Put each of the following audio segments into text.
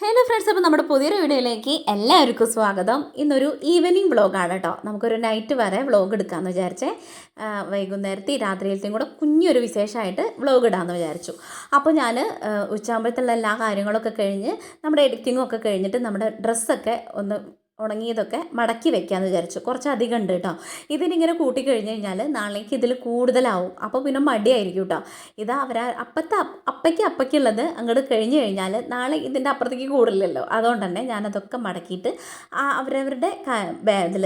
Hello friends അപ്പോൾ നമ്മുടെ പുതിയൊരു വീഡിയോയിലേക്ക് എല്ലാവർക്കും സ്വാഗതം. ഇന്നൊരു ഈവനിങ് വ്ളോഗാണ് കേട്ടോ. നമുക്കൊരു നൈറ്റ് വരെ വ്ളോഗ് എടുക്കാമെന്ന് വിചാരിച്ചേ. വൈകുന്നേരത്തെ രാത്രിയിലത്തെയും കൂടെ കുഞ്ഞൊരു വിശേഷമായിട്ട് വ്ളോഗ് ഇടാമെന്ന് വിചാരിച്ചു. അപ്പോൾ ഞാൻ ഉച്ചയാകുമ്പോഴത്തുള്ള എല്ലാ കാര്യങ്ങളൊക്കെ കഴിഞ്ഞ് നമ്മുടെ എഡിറ്റിങ്ങും ഒക്കെ കഴിഞ്ഞിട്ട് നമ്മുടെ ഡ്രസ്സൊക്കെ ഒന്ന് ഉണങ്ങിയതൊക്കെ മടക്കി വെക്കാമെന്ന് വിചാരിച്ചു. കുറച്ച് അധികം ഉണ്ട് കേട്ടോ. ഇതിനിങ്ങനെ കൂട്ടി കഴിഞ്ഞ് കഴിഞ്ഞാൽ നാളേക്ക് ഇതിൽ കൂടുതലാവും. അപ്പോൾ പിന്നെ മടിയായിരിക്കും കേട്ടോ. ഇത് അവരാ അപ്പത്തെ അപ്പ- അപ്പയ്ക്ക് അപ്പയ്ക്കുള്ളത് അങ്ങോട്ട് കഴിഞ്ഞ് കഴിഞ്ഞാൽ നാളെ ഇതിന്റെ അപ്പുറത്തേക്ക് കൂടില്ലല്ലോ അതുകൊണ്ട് തന്നെ ഞാനതൊക്കെ മടക്കിയിട്ട് അവരവരുടെ ഇതിൽ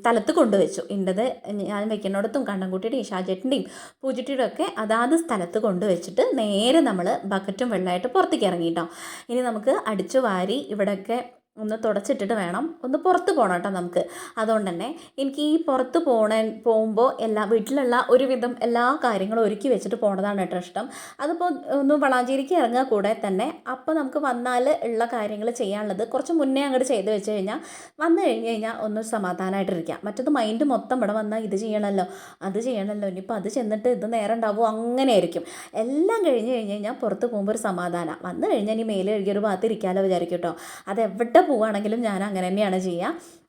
സ്ഥലത്ത് കൊണ്ടുവച്ചു. ഇന്റത് ഞാൻ വെക്കുന്നിടത്തും കണ്ണൻകുട്ടിയുടെയും ഷാജേട്ടിന്റെയും പൂജിട്ടിയുടെ ഒക്കെ അതാത് സ്ഥലത്ത് കൊണ്ടുവച്ചിട്ട് നേരെ നമ്മൾ ബക്കറ്റും വെള്ളമായിട്ട് പുറത്തേക്ക് ഇറങ്ങി കേട്ടോ. ഇനി നമുക്ക് അടിച്ചു വാരി ഇവിടെയൊക്കെ ഒന്ന് തുടച്ചിട്ടിട്ട് വേണം ഒന്ന് പുറത്ത് പോകണം കേട്ടോ നമുക്ക്. അതുകൊണ്ട് തന്നെ എനിക്ക് ഈ പുറത്ത് പോണ പോകുമ്പോൾ എല്ലാ വീട്ടിലുള്ള ഒരുവിധം എല്ലാ കാര്യങ്ങളും ഒരുക്കി വെച്ചിട്ട് പോണതാണ് കേട്ടോ ഇഷ്ടം. അതിപ്പോൾ ഒന്ന് വളാഞ്ചേരിക്ക് ഇറങ്ങുക കൂടെ തന്നെ അപ്പോൾ നമുക്ക് വന്നാൽ ഉള്ള കാര്യങ്ങൾ ചെയ്യാനുള്ളത് കുറച്ച് മുന്നേ അങ്ങോട്ട് ചെയ്ത് വെച്ച് കഴിഞ്ഞാൽ വന്നു കഴിഞ്ഞ് കഴിഞ്ഞാൽ ഒന്ന് സമാധാനമായിട്ടിരിക്കാം മറ്റത് മൈൻഡ് മൊത്തം ഇവിടെ വന്നാൽ ഇത് ചെയ്യണമല്ലോ അത് ചെയ്യണമല്ലോ ഇനിയിപ്പോൾ അത് ചെന്നിട്ട് ഇത് നേരം ഉണ്ടാവുമോ അങ്ങനെ ആയിരിക്കും. എല്ലാം കഴിഞ്ഞ് കഴിഞ്ഞ് കഴിഞ്ഞാൽ പുറത്ത് പോകുമ്പോൾ ഒരു സമാധാനം. വന്നു കഴിഞ്ഞാൽ ഇനി മേലെ കഴുകിയൊരു ഭാഗത്ത് ഇരിക്കാമല്ലോ വിചാരിക്കും കേട്ടോ. അത് എവിടെ പോവുകയാണെങ്കിലും ഞാൻ അങ്ങനെ തന്നെയാണ് ചെയ്യുക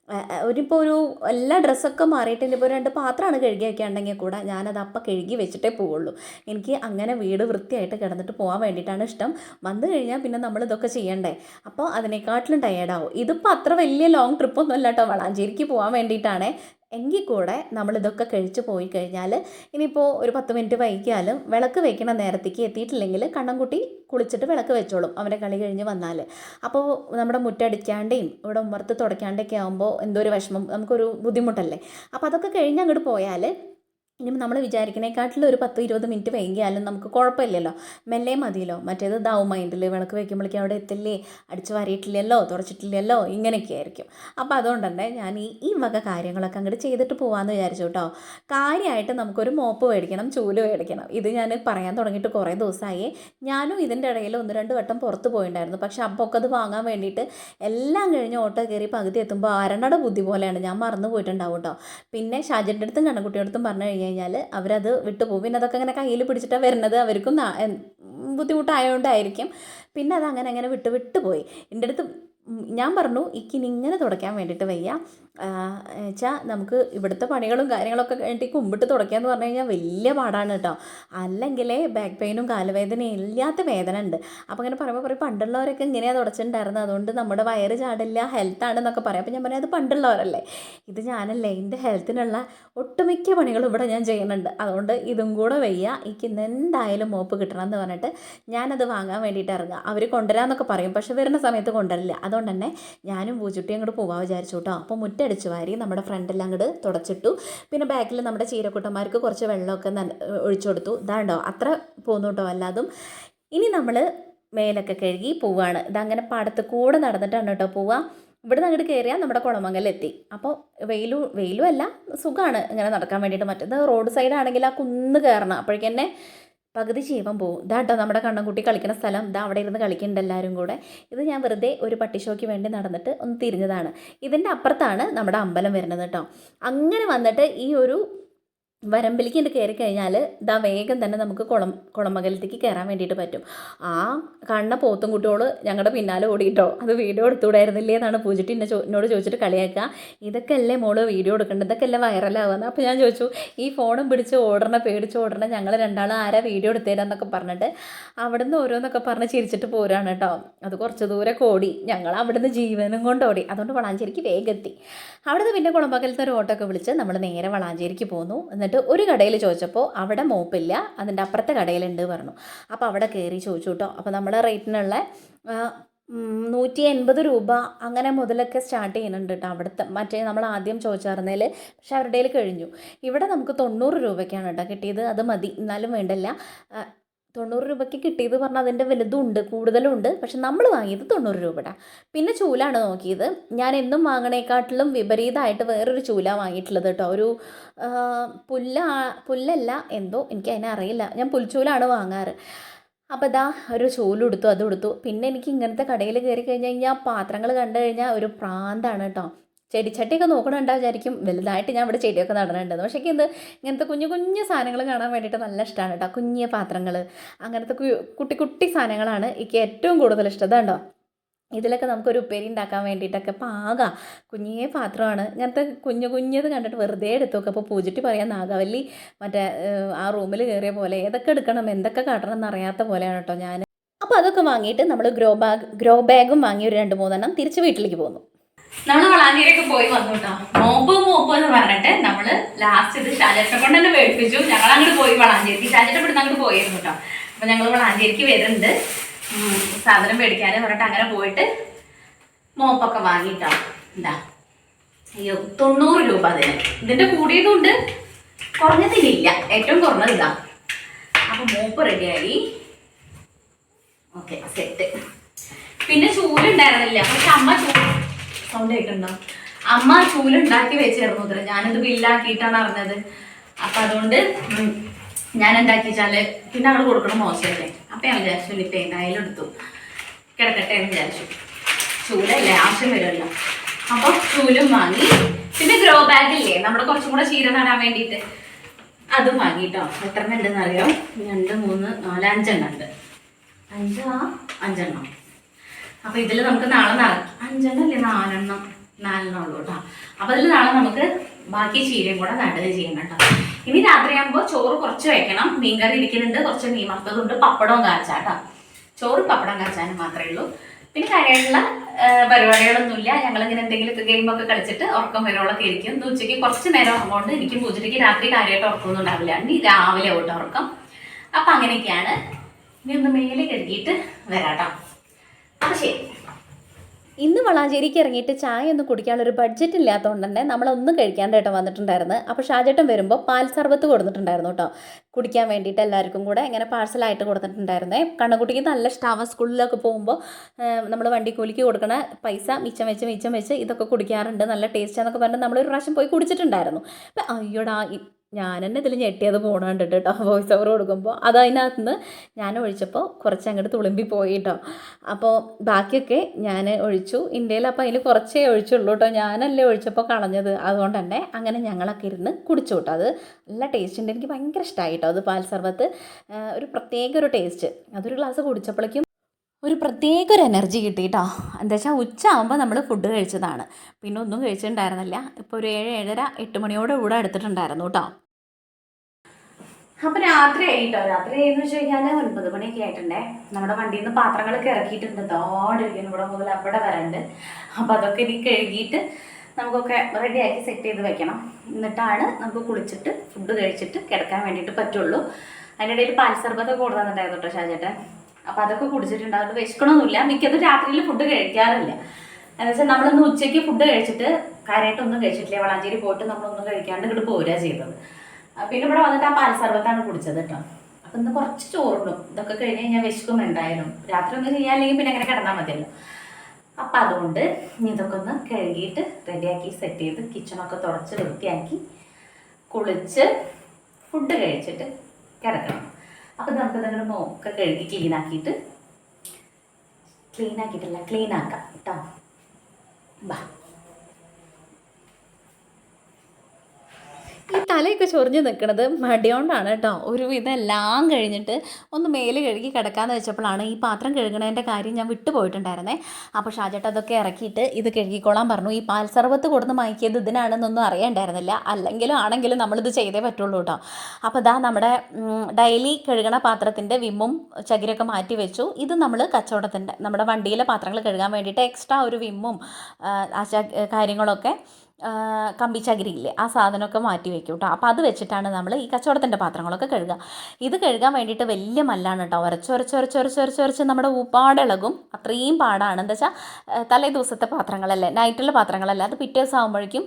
ഒരിപ്പോൾ ഒരു എല്ലാ ഡ്രസ്സൊക്കെ മാറിയിട്ട് ഇനിയിപ്പോൾ രണ്ട് പാത്രമാണ് കഴുകി വയ്ക്കാണ്ടെങ്കിൽ കൂടെ ഞാനത് അപ്പം കഴുകി വെച്ചിട്ടേ പോവുള്ളൂ. എനിക്ക് അങ്ങനെ വീട് വൃത്തിയായിട്ട് കിടന്നിട്ട് പോകാൻ വേണ്ടിയിട്ടാണ് ഇഷ്ടം. വന്നു കഴിഞ്ഞാൽ പിന്നെ നമ്മൾ ഇതൊക്കെ ചെയ്യണ്ടേ. അപ്പോൾ അതിനെക്കാട്ടിലും ടയേർഡാവും ഇതിപ്പോൾ അത്ര വലിയ ലോങ് ട്രിപ്പൊന്നും അല്ല കേട്ടോ. വളാഞ്ചേരിക്ക് പോകാൻ വേണ്ടിയിട്ടാണ്. എങ്കിൽ കൂടെ നമ്മളിതൊക്കെ കഴിച്ചു പോയി കഴിഞ്ഞാൽ ഇനിയിപ്പോൾ ഒരു പത്ത് മിനിറ്റ് വൈകിയാലും വിളക്ക് വെക്കണ നേരത്തേക്ക് എത്തിയിട്ടില്ലെങ്കിൽ കണ്ണൻകുട്ടി കുളിച്ചിട്ട് വിളക്ക് വെച്ചോളും അവന്റെ കളി കഴിഞ്ഞ് വന്നാൽ. അപ്പോൾ നമ്മുടെ മുറ്റടിക്കാണ്ടേയും ഇവിടെ ഉമ്മർത്ത് തുടയ്ക്കാണ്ടൊക്കെ ആകുമ്പോൾ എന്തോ ഒരു വിഷമം നമുക്കൊരു ബുദ്ധിമുട്ടല്ലേ? അപ്പോൾ അതൊക്കെ കഴിഞ്ഞ് അങ്ങോട്ട് പോയാൽ ഇനി നമ്മൾ വിചാരിക്കുന്നതിനെക്കാട്ടിലും ഒരു പത്ത് ഇരുപത് മിനിറ്റ് വൈകിയാലും നമുക്ക് കുഴപ്പമില്ലല്ലോ. മെല്ലെ മതിയല്ലോ. മറ്റേത് ദാവും മൈൻഡിൽ വിളക്ക് വയ്ക്കുമ്പോഴേക്കും അവിടെ എത്തില്ലേ? അടിച്ച് വാരിയിട്ടില്ലല്ലോ? തുറച്ചിട്ടില്ലല്ലോ? ഇങ്ങനെയൊക്കെ ആയിരിക്കും. അപ്പോൾ അതുകൊണ്ട് തന്നെ ഞാൻ ഈ ഈ വക കാര്യങ്ങളൊക്കെ അങ്ങോട്ട് ചെയ്തിട്ട് പോകാമെന്ന് വിചാരിച്ചു കേട്ടോ കാര്യമായിട്ട് നമുക്കൊരു മോപ്പ് മേടിക്കണം ചൂൽ മേടിക്കണം. ഇത് ഞാൻ പറയാൻ തുടങ്ങിയിട്ട് കുറേ ദിവസമായി ഞാനും ഇതിന്റെ ഇടയിൽ ഒന്ന് രണ്ട് വട്ടം പുറത്ത് പോയിണ്ടായിരുന്നു. പക്ഷേ അപ്പോൾ ഒക്കെ അത് വാങ്ങാൻ വേണ്ടിയിട്ട് എല്ലാം കഴിഞ്ഞ് ഓട്ടോ കയറി പകുതി എത്തുമ്പോൾ ആരണയുടെ ബുദ്ധി പോലെയാണ്. ഞാൻ മറന്നു പോയിട്ടുണ്ടാവും കേട്ടോ പിന്നെ ഷാജന്റെ അടുത്തും കണ്ണൻകുട്ടിയുടെ അടുത്തും പറഞ്ഞു കഴിഞ്ഞ് കഴിഞ്ഞാൽ അവരത് വിട്ടുപോകും. പിന്നെ അതൊക്കെ അങ്ങനെ കയ്യിൽ പിടിച്ചിട്ടാണ് വരുന്നത്. അവർക്കും ബുദ്ധിമുട്ടായതുകൊണ്ടായിരിക്കും പിന്നെ അത് അങ്ങനെ അങ്ങനെ വിട്ട് വിട്ട് പോയി എന്റെ അടുത്ത് ഞാൻ പറഞ്ഞു ഇക്കിനി ഇങ്ങനെ തുടയ്ക്കാൻ വേണ്ടിയിട്ട് വയ്യ. വെച്ചാൽ നമുക്ക് ഇവിടുത്തെ പണികളും കാര്യങ്ങളൊക്കെ കഴിഞ്ഞിട്ട് കുമ്പിട്ട് തുടയ്ക്കുക പറഞ്ഞു കഴിഞ്ഞാൽ വലിയ പാടാണ് കേട്ടോ അല്ലെങ്കിൽ ബാക്ക് പെയിനും കാലുവേദനയും ഇല്ലാത്ത വേദന ഉണ്ട്. അപ്പോൾ അങ്ങനെ പറയുമ്പോൾ പറയും പണ്ടുള്ളവരൊക്കെ ഇങ്ങനെയാണ് തുടച്ചിട്ടുണ്ടായിരുന്നത്. അതുകൊണ്ട് നമ്മുടെ വയറ് ചാടില്ല ഹെൽത്താണ് എന്നൊക്കെ പറയാം. അപ്പോൾ ഞാൻ പറയാം അത് പണ്ടുള്ളവരല്ലേ. ഇത് ഞാനല്ലേ. എന്റെ ഹെൽത്തിനുള്ള ഒട്ടുമിക്ക പണികളും ഇവിടെ ഞാൻ ചെയ്യുന്നുണ്ട്. അതുകൊണ്ട് ഇതും കൂടെ വയ്യ. എനിക്ക് ഇന്ന് എന്തായാലും മോപ്പ് കിട്ടണം എന്ന് പറഞ്ഞിട്ട് ഞാനത് വാങ്ങാൻ വേണ്ടിയിട്ട് ഇറങ്ങുക. അവർ കൊണ്ടുവരാമെന്നൊക്കെ പറയും. പക്ഷെ വരുന്ന സമയത്ത് കൊണ്ടുവരില്ല. അതുകൊണ്ട് തന്നെ ഞാനും പൂച്ചുട്ടി അങ്ങോട്ട് പോകാൻ വിചാരിച്ചു കേട്ടോ അപ്പോൾ മുറ്റടിച്ച് വാരി നമ്മുടെ ഫ്രണ്ടെല്ലാം അങ്ങോട്ട് തുടച്ചിട്ടു. പിന്നെ ബാക്കിൽ നമ്മുടെ ചീരക്കുട്ടന്മാർക്ക് കുറച്ച് വെള്ളമൊക്കെ ഒഴിച്ചു കൊടുത്തു. ഇതാണ്ടോ അത്ര പോന്നു കേട്ടോ അല്ലാതും ഇനി നമ്മൾ മേലൊക്കെ കഴുകി പോവുകയാണ് ഇതങ്ങനെ പാടത്ത് കൂടെ നടന്നിട്ടാണ് കേട്ടോ പോവുക ഇവിടെ നിന്ന് അങ്ങോട്ട് കയറിയാൽ നമ്മുടെ കുളമംഗലെത്തി. അപ്പോൾ വെയിലു വെയിലുമല്ല സുഖമാണ് ഇങ്ങനെ നടക്കാൻ വേണ്ടിയിട്ട് മറ്റേത് റോഡ് സൈഡാണെങ്കിൽ ആ കുന്ന് കയറണം അപ്പോഴേക്കന്നെ പകുതി ജീവൻ പോകും ഇതാ കേട്ടോ നമ്മുടെ കണ്ണൻകുട്ടി കളിക്കുന്ന സ്ഥലം. ഇതാ അവിടെ ഇരുന്ന് കളിക്കുന്നുണ്ട് എല്ലാവരും കൂടെ. ഇത് ഞാൻ വെറുതെ ഒരു പട്ടിഷോയ്ക്ക് വേണ്ടി നടന്നിട്ട് ഒന്ന് തിരിഞ്ഞതാണ്. ഇതിന്റെ അപ്പുറത്താണ് നമ്മുടെ അമ്പലം വരുന്നത് കേട്ടോ അങ്ങനെ വന്നിട്ട് ഈ ഒരു വരമ്പിലേക്ക് എന്റെ കയറി കഴിഞ്ഞാൽ ഇതാ വേഗം തന്നെ നമുക്ക് കുളം കുളമകലത്തേക്ക് കയറാൻ വേണ്ടിയിട്ട് പറ്റും. ആ കണ്ണ പോത്തും കുട്ടികൾ ഞങ്ങളുടെ പിന്നാലെ ഓടിയിട്ടോ അത് വീഡിയോ എടുത്തുകൂടായിരുന്നില്ലേ എന്നാണ് പൂജിട്ട് എന്നെ എന്നോട് ചോദിച്ചിട്ട് കളിയാക്കുക. ഇതൊക്കെ അല്ലേ മോൾ വീഡിയോ എടുക്കേണ്ടത് ഇതൊക്കെ അല്ലേ വൈറലാവുന്നത് അപ്പോൾ ഞാൻ ചോദിച്ചു ഈ ഫോണും പിടിച്ച് ഓടണ പേടിച്ച് ഓടണ ഞങ്ങൾ രണ്ടാളും ആരാ വീഡിയോ എടുത്തേരാന്നൊക്കെ പറഞ്ഞിട്ട് അവിടുന്ന് ഓരോന്നൊക്കെ പറഞ്ഞ് ചിരിച്ചിട്ട് പോരാണ് കേട്ടോ. അത് കുറച്ച് ദൂരെ ഓടി. ഞങ്ങൾ അവിടുന്ന് ജീവനും കൊണ്ട് ഓടി. അതുകൊണ്ട് വളാഞ്ചേരിക്ക് വേഗത്തി അവിടുന്ന് പിന്നെ കുളമ്പകലത്തെ ഒരു ഓട്ടോ ഒക്കെ വിളിച്ച് നമ്മൾ നേരെ വളാഞ്ചേരിക്ക് പോന്നു. എന്നിട്ട് ഒരു കടയിൽ ചോദിച്ചപ്പോൾ അവിടെ മോപ്പില്ല അതിന്റെ അപ്പുറത്തെ കടയിലുണ്ട് പറഞ്ഞു. അപ്പോൾ അവിടെ കയറി ചോദിച്ചു കേട്ടോ. അപ്പോൾ നമ്മുടെ റേറ്റിനുള്ള നൂറ്റി എൺപത് രൂപ അങ്ങനെ മുതലൊക്കെ സ്റ്റാർട്ട് ചെയ്യുന്നുണ്ട് കേട്ടോ അവിടുത്തെ. മറ്റേ നമ്മൾ ആദ്യം ചോദിച്ചറിഞ്ഞതിൽ പക്ഷെ അവരുടെ കഴിഞ്ഞു. ഇവിടെ നമുക്ക് തൊണ്ണൂറ് രൂപയ്ക്കാണ് കേട്ടോ കിട്ടിയത്. അത് മതി. എന്നാലും വേണ്ടല്ല. തൊണ്ണൂറ് രൂപയ്ക്ക് കിട്ടിയത് പറഞ്ഞാൽ അതിന്റെ വലുതും ഉണ്ട് കൂടുതലും ഉണ്ട് പക്ഷെ നമ്മൾ വാങ്ങിയത് തൊണ്ണൂറ് രൂപയുടെ. പിന്നെ ചൂലാണ് നോക്കിയത്. ഞാൻ എന്നും വാങ്ങണേക്കാട്ടിലും വിപരീതമായിട്ട് വേറൊരു ചൂല വാങ്ങിയിട്ടുള്ളത് കേട്ടോ. ഒരു പുല്ല പുല്ലല്ല എന്തോ എനിക്ക് അതിനെ അറിയില്ല. ഞാൻ പുൽച്ചൂലാണ് വാങ്ങാറ്. അപ്പോൾ ഇതാ ഒരു ചൂലെടുത്തു അതും എടുത്തു പിന്നെ എനിക്ക് ഇങ്ങനത്തെ കടയിൽ കയറി കഴിഞ്ഞ് കഴിഞ്ഞാൽ പാത്രങ്ങൾ കണ്ടു കഴിഞ്ഞാൽ ഒരു പ്രാന്താണ് കേട്ടോ. ചെടിച്ചട്ടിയൊക്കെ നോക്കണുണ്ടാ വിചാരിക്കും. വലുതായിട്ട് ഞാൻ ഇവിടെ ചെടിയൊക്കെ നടണുണ്ടെന്ന് പക്ഷേ എന്ത് ഇങ്ങനത്തെ കുഞ്ഞു കുഞ്ഞു സാധനങ്ങൾ കാണാൻ വേണ്ടിയിട്ട് നല്ല ഇഷ്ടമാണ് കേട്ടോ. കുഞ്ഞിയ പാത്രങ്ങൾ അങ്ങനത്തെ കുട്ടി കുട്ടി സാധനങ്ങളാണ് എനിക്ക് ഏറ്റവും കൂടുതൽ ഇഷ്ടം. ഇതുണ്ടോ? ഇതിലൊക്കെ നമുക്കൊരു ഉപ്പേരി ഉണ്ടാക്കാൻ വേണ്ടിയിട്ടൊക്കെ പാകാം കുഞ്ഞേ പാത്രമാണ്. ഇങ്ങനത്തെ കുഞ്ഞു കുഞ്ഞത് കണ്ടിട്ട് വെറുതെ എടുത്തു നോക്കുക അപ്പോൾ പൂജിട്ട് പറയാൻ നാഗവല്ലി മറ്റേ ആ റൂമിൽ കയറിയ പോലെ ഏതൊക്കെ എടുക്കണം? എന്തൊക്കെ കാട്ടണം എന്നറിയാത്ത പോലെയാണ് കേട്ടോ ഞാൻ അപ്പോൾ അതൊക്കെ വാങ്ങിയിട്ട് നമ്മൾ ഗ്രോ ബാഗ് ഗ്രോ ബാഗും വാങ്ങി ഒരു രണ്ട് മൂന്നെണ്ണം തിരിച്ച് വീട്ടിലേക്ക് പോന്നു നമ്മൾ വളാഞ്ചേരിയൊക്കെ പോയി വന്നു കേട്ടോ മോപ്പ് മോപ്പ് എന്ന് പറഞ്ഞിട്ട് നമ്മൾ ലാസ്റ്റ് ഇത് ഷാജേട്ടനെ കൊണ്ട് തന്നെ മേടിപ്പിച്ചു ഞങ്ങൾ അങ്ങോട്ട് പോയി വളാഞ്ചേരിക്ക് ഷാജേട്ടൻ ഇവിടുന്ന് അങ്ങോട്ട് പോയിരുന്നു കേട്ടോ അപ്പൊ ഞങ്ങൾ വളാഞ്ചേരിക്ക് വരുന്നുണ്ട്. സാധനം മേടിക്കാൻ പറഞ്ഞിട്ട് അങ്ങനെ പോയിട്ട് മോപ്പൊക്കെ വാങ്ങിട്ടോ. എന്താ അയ്യോ തൊണ്ണൂറ് രൂപ അതിന്. ഇതിന്റെ കൂടിയതുകൊണ്ട് കുറഞ്ഞതിനില്ല ഏറ്റവും കുറഞ്ഞത് ഇതാ. അപ്പൊ മോപ്പ് റെഡിയായി ഓക്കെ സെറ്റ് പിന്നെ ചൂലുണ്ടായിരുന്നില്ല. പക്ഷെ അമ്മ ചൂൽ സൗണ്ട് കേൾക്കണ്ടോ? അമ്മ ചൂലുണ്ടാക്കി വെച്ചിരുന്നു ഇത്ര ഞാനത് ബില്ലാക്കിയിട്ടാണ് അറിഞ്ഞത്. അപ്പൊ അതുകൊണ്ട് ഞാൻ എന്താക്കിച്ചാൽ പിന്നെ അവിടെ കൊടുക്കണം മോശമല്ലേ? അപ്പൊ ഞാൻ വിചാരിച്ചു ഇനിയിപ്പോ എന്തായാലും എടുത്തു കിടക്കട്ടെ എന്ന് വിചാരിച്ചു. ചൂലല്ലേ ആവശ്യം വരുമല്ലോ. അപ്പൊ ചൂലും വാങ്ങി. പിന്നെ ഗ്രോ ബാഗ് ഇല്ലേ നമ്മുടെ കുറച്ചും കൂടെ ചീര നടാൻ വേണ്ടിയിട്ട്. അതും വാങ്ങിട്ടോ. എത്ര ഉണ്ടെന്ന് അറിയാം രണ്ട് മൂന്ന് നാല് അഞ്ചെണ്ണം ഉണ്ട്. അഞ്ചാ? അഞ്ചെണ്ണം. അപ്പൊ ഇതിൽ നമുക്ക് നാളെ നാളെ അഞ്ചെണ്ണം അല്ലേ നാലെണ്ണം. നാലെണ്ണം ഉള്ളൂ കേട്ടോ. അപ്പൊ അതിൽ നാളെ നമുക്ക് ബാക്കി ചീരയും കൂടെ നല്ലത് ചെയ്യണം കേട്ടോ. ഇനി രാത്രിയാകുമ്പോൾ ചോറ് കുറച്ച് വെക്കണം. മീൻകറി ഇരിക്കുന്നുണ്ട്. കുറച്ച് മീൻ വറുത്തതുണ്ട്. പപ്പടവും കാച്ചാട്ടോ ചോറ് പപ്പടം കാച്ചാനും മാത്രമേ ഉള്ളൂ. പിന്നെ കാര്യമായിട്ടുള്ള പരിപാടികളൊന്നും പരിപാടികളൊന്നുമില്ല. ഞങ്ങൾ ഇങ്ങനെ എന്തെങ്കിലുമൊക്കെ ഗെയിമൊക്കെ കളിച്ചിട്ട് ഉറക്കം വരവളൊക്കെ ഇരിക്കും. ഇന്ന് ഉച്ചയ്ക്ക് കുറച്ച് നേരം ഉറങ്ങുകൊണ്ട് എനിക്കും പൂജയ്ക്ക് രാത്രി കാര്യമായിട്ട് ഉറക്കമൊന്നും ഉണ്ടാവില്ല. ഇനി രാവിലെ ഓട്ട് ഉറക്കം. അപ്പൊ അങ്ങനെയൊക്കെയാണ്. ഇനി ഒന്ന് മേലെ കഴുകിയിട്ട് വരാട്ടോ ഇന്ന് വളാഞ്ചേരിക്ക് ഇറങ്ങിയിട്ട് ചായ ഒന്നും കുടിക്കാനുള്ളൊരു ബഡ്ജറ്റ് ഇല്ലാത്തതുകൊണ്ട് തന്നെ നമ്മളൊന്നും കഴിക്കാണ്ടായിട്ട് വന്നിട്ടുണ്ടായിരുന്നു. അപ്പോൾ ഷാജേട്ടൻ വരുമ്പോൾ പാൽ സർബത്ത് കൊടുത്തിട്ടുണ്ടായിരുന്നു കേട്ടോ. കുടിക്കാൻ വേണ്ടിയിട്ട് എല്ലാവർക്കും കൂടെ ഇങ്ങനെ പാഴ്സലായിട്ട് കൊടുത്തിട്ടുണ്ടായിരുന്നേ. കണ്ണക്കുട്ടിക്ക് നല്ല ഇഷ്ടമാവും സ്കൂളിലൊക്കെ പോകുമ്പോൾ നമ്മൾ വണ്ടി കൂലിക്ക് കൊടുക്കണ പൈസ മിച്ചം വെച്ച് മിച്ചം വെച്ച് ഇതൊക്കെ കുടിക്കാറുണ്ട്. നല്ല ടേസ്റ്റാന്നൊക്കെ പറഞ്ഞ് നമ്മളൊരു പ്രാവശ്യം പോയി കുടിച്ചിട്ടുണ്ടായിരുന്നു. അപ്പം അയ്യോടാ ഞാൻ തന്നെ ഇതിൽ ഞെട്ടിയത് പോണ കണ്ടിട്ട് കേട്ടോ വോയിസ് ഓവർ കൊടുക്കുമ്പോൾ അത് അതിനകത്ത് നിന്ന് ഞാൻ ഒഴിച്ചപ്പോൾ കുറച്ച് അങ്ങോട്ട് തുളുമ്പി പോയി കേട്ടോ അപ്പോൾ ബാക്കിയൊക്കെ ഞാൻ ഒഴിച്ചു. ഇന്ത്യയിൽ അപ്പോൾ അതിൽ കുറച്ചേ ഒഴിച്ചുള്ളൂ കേട്ടോ ഞാനല്ലേ ഒഴിച്ചപ്പോൾ കളഞ്ഞത്. അതുകൊണ്ട് തന്നെ അങ്ങനെ ഞങ്ങളൊക്കെ ഇരുന്ന് കുടിച്ചു കേട്ടോ അത് നല്ല ടേസ്റ്റ് ഉണ്ട് എനിക്ക് ഭയങ്കര ഇഷ്ടമായി കേട്ടോ അത് പാൽ സർബത്ത് ഒരു പ്രത്യേക ഒരു ടേസ്റ്റ്. അതൊരു ഗ്ലാസ് കുടിച്ചപ്പോഴേക്കും ഒരു പ്രത്യേക ഒരു എനർജി കിട്ടി കേട്ടോ എന്താ വെച്ചാൽ ഉച്ച ആകുമ്പോൾ നമ്മൾ ഫുഡ് കഴിച്ചതാണ്. പിന്നെ ഒന്നും കഴിച്ചിട്ടുണ്ടായിരുന്നില്ല. ഇപ്പോൾ ഒരു ഏഴ് ഏഴര എട്ട് മണിയോടെ കൂടെ എടുത്തിട്ടുണ്ടായിരുന്നു കേട്ടോ അപ്പൊ രാത്രി ആയിട്ടോ? രാത്രി എന്ന് വെച്ച് കഴിഞ്ഞാൽ ഒൻപത് മണിയൊക്കെ ആയിട്ടുണ്ടേ. നമ്മുടെ വണ്ടിയിൽ നിന്ന് പാത്രങ്ങളൊക്കെ ഇറക്കിയിട്ടുണ്ട് തോടിരിക്കുന്നു ഇവിടെ മുതൽ അവിടെ വരണ്ട് അപ്പം അതൊക്കെ ഇനി കഴുകിയിട്ട് നമുക്കൊക്കെ റെഡിയാക്കി സെറ്റ് ചെയ്ത് വെക്കണം. എന്നിട്ടാണ് നമുക്ക് കുളിച്ചിട്ട് ഫുഡ് കഴിച്ചിട്ട് കിടക്കാൻ വേണ്ടിയിട്ട് പറ്റുള്ളൂ. അതിനിടയിൽ ഇടയിൽ പാൽസർബത്തൊക്കെ കൊടുക്കുന്നുണ്ടായിരുന്നു കേട്ടോ ഷാജേട്ടൻ. അപ്പൊ അതൊക്കെ കുടിച്ചിട്ടുണ്ട്. അതുകൊണ്ട് വിശക്കണമൊന്നുമില്ല മിക്കതും രാത്രിയിൽ ഫുഡ് കഴിക്കാറില്ല. എന്ന് വെച്ചാൽ നമ്മളിന്ന് ഉച്ചയ്ക്ക് ഫുഡ് കഴിച്ചിട്ട് കാര്യമായിട്ടൊന്നും കഴിച്ചിട്ടില്ല. വളാഞ്ചേരി പോയിട്ട് നമ്മളൊന്നും കഴിക്കാണ്ട് ഇങ്ങോട്ട് പോരുക ചെയ്തത്. പിന്നെ ഇവിടെ വന്നിട്ട് ആ പാൽ സർബത്താണ് കുടിച്ചത് കേട്ടോ. അപ്പൊ ഇന്ന് കുറച്ച് ചോറുണ്ടും ഇതൊക്കെ കഴിഞ്ഞ് കഴിഞ്ഞാൽ വിശക്കും എന്തായാലും. രാത്രി ഒന്നും ചെയ്യാല്ലെങ്കിൽ പിന്നെ അങ്ങനെ കിടന്നാൽ മതിയല്ലോ. അപ്പൊ അതുകൊണ്ട് ഇതൊക്കെ ഒന്ന് കഴുകിയിട്ട് റെഡിയാക്കി സെറ്റ് ചെയ്ത് കിച്ചണൊക്കെ തുടച്ച് വൃത്തിയാക്കി കുളിച്ച് ഫുഡ് കഴിച്ചിട്ട് കിടക്കണം. അപ്പൊ നമുക്ക് നിങ്ങളുടെ നോക്കെ കഴുകി ക്ലീൻ ആക്കിയിട്ട് ക്ലീൻ ആക്കിയിട്ടല്ല ക്ലീൻ ആക്കാം കേട്ടോ ബാ. ഈ തലയൊക്കെ ചൊറിഞ്ഞ് നിൽക്കുന്നത് മടിയോണ്ടാണ് കേട്ടോ. ഒരു എല്ലാം കഴിഞ്ഞിട്ട് ഒന്ന് മേൽ കഴുകി കിടക്കാന്ന് വെച്ചപ്പോഴാണ് ഈ പാത്രം കഴുകണതിന്റെ കാര്യം ഞാൻ വിട്ടുപോയിട്ടുണ്ടായിരുന്നേ. അപ്പോൾ ഷാജേട്ട അതൊക്കെ ഇറക്കിയിട്ട് ഇത് കഴുകിക്കോളാൻ പറഞ്ഞു. ഈ പാൽ സർവത്ത് കൊടുന്ന് മയക്കിയത് ഇതിനാണെന്നൊന്നും അറിയണ്ടായിരുന്നില്ല. അല്ലെങ്കിലും ആണെങ്കിലും നമ്മളിത് ചെയ്തേ പറ്റുള്ളൂ കേട്ടോ. അപ്പോൾ ഇതാ നമ്മുടെ ഡെയിലി കഴുകണ പാത്രത്തിന്റെ വിമ്മും ചകിരൊക്കെ മാറ്റി വെച്ചു. ഇത് നമ്മൾ കച്ചവടത്തിന്റെ നമ്മുടെ വണ്ടിയിലെ പാത്രങ്ങൾ കഴുകാൻ വേണ്ടിയിട്ട് എക്സ്ട്രാ ഒരു വിമ്മും കാര്യങ്ങളൊക്കെ ആ, കമ്പി ചകിരിയില്ലേ ആ സാധനമൊക്കെ മാറ്റി വെക്കും കേട്ടോ അപ്പോൾ അത് വെച്ചിട്ടാണ് നമ്മൾ ഈ കച്ചവടത്തിന്റെ പാത്രങ്ങളൊക്കെ കഴുകുക ഇത് കഴുകാൻ വേണ്ടിയിട്ട് വലിയ മല്ലാണ് കേട്ടോ ഉരച്ച് ഉരച്ച് ഉരച്ച് ഉരച്ച് ഉരച്ച് ഉരച്ച് നമ്മുടെ ഉപ്പാടിളകും. അത്രയും പാടാണ്. എന്താ വെച്ചാൽ തലേ ദിവസത്തെ പാത്രങ്ങളല്ലേ നൈറ്റിലെ പാത്രങ്ങളല്ല. അത് പിറ്റേ ദിവസം ആകുമ്പോഴേക്കും